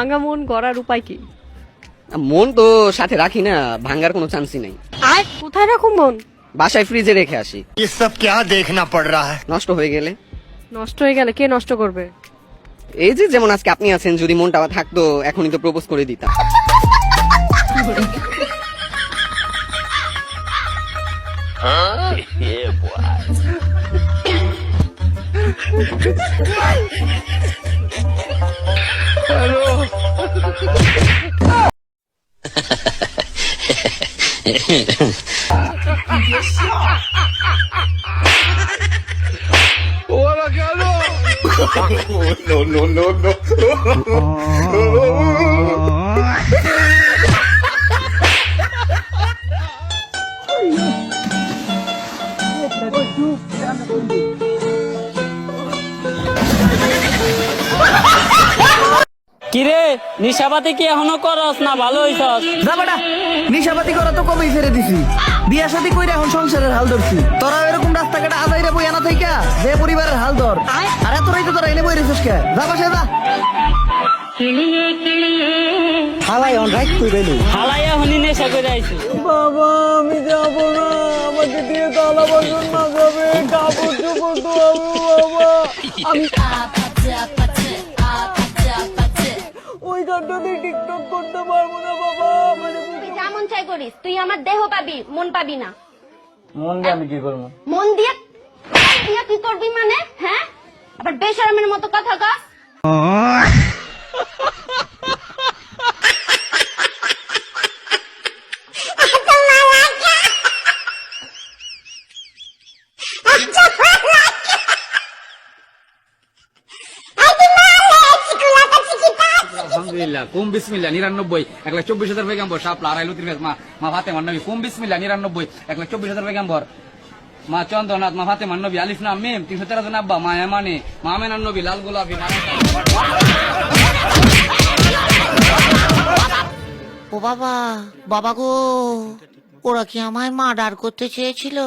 ভাঙা মন গড়ার উপায় কি মন তো সাথে রাখি না ভাঙ্গার কোনো চান্সই নাই আয় কোথায় রাখো মন বাসায় ফ্রিজে রেখে আসি ये सब क्या देखना पड़ रहा है নষ্ট হয়ে গেলে নষ্ট হয়ে গেলে কে নষ্ট করবে এই যে যেমন আজকে আপনি আছেন যদি মনটা থাকতো এখনই তো প্রপোজ করে দিতাম Hola, Carlos. no, no, no, no. Thank you. কিরে নিশাবাতি কি এখনও করস না ভালো হইছস যাবাটা নিশাপাতি করা তো কবেই ছেড়ে দিছি। বিয়া শাদি কইরা এখন সংসারের হাল ধরছি। তোরা এরকম রাস্তাঘাটে আদাইরা বই আনা থাইকা যে পরিবারের হাল ধর। আর এত রাইতে তোরা এনে বই রেছিস কে? যা বাসে যা। হালাই অন রাইট তুই বেলু হালাই এখনই নেশা করে আইছি। বাবা আমি যাব না। আমাকে দিয়ে তালা বাসন না যাবে। কাপড় চোপড় তো বাবা। আমি ওই টিকটক করতে পারব না বাবা মানে তুই যেমন চাই করিস তুই আমার দেহ পাবি মন পাবি না। মন দিয়ে আমি কি করব? মন দিয়ে মন দিয়ে কি করবি মানে? হ্যাঁ? আবার বেশরমের মতো কথা কস। আলহামদুলিল্লাহ, কুম বিসমিল্লাহ, নিরানব্বই এক লাখ চব্বিশ হাজার পেগাম্বর সাপলা আড়াই লতির মা মা ভাতে মান্নবী কুম বিসমিল্লাহ, নিরানব্বই এক লাখ চব্বিশ হাজার পেগাম্বর, মা চন্দ্রনাথ মা ভাতে মান্নবী আলিফ নাম, মেম, তিনশো তেরো জন আব্বা, মা এমানে মা আমেনান নবী, লাল গোলাপি ও বাবা বাবা গো, ওরা কি আমায় মার্ডার করতে চেয়েছিল?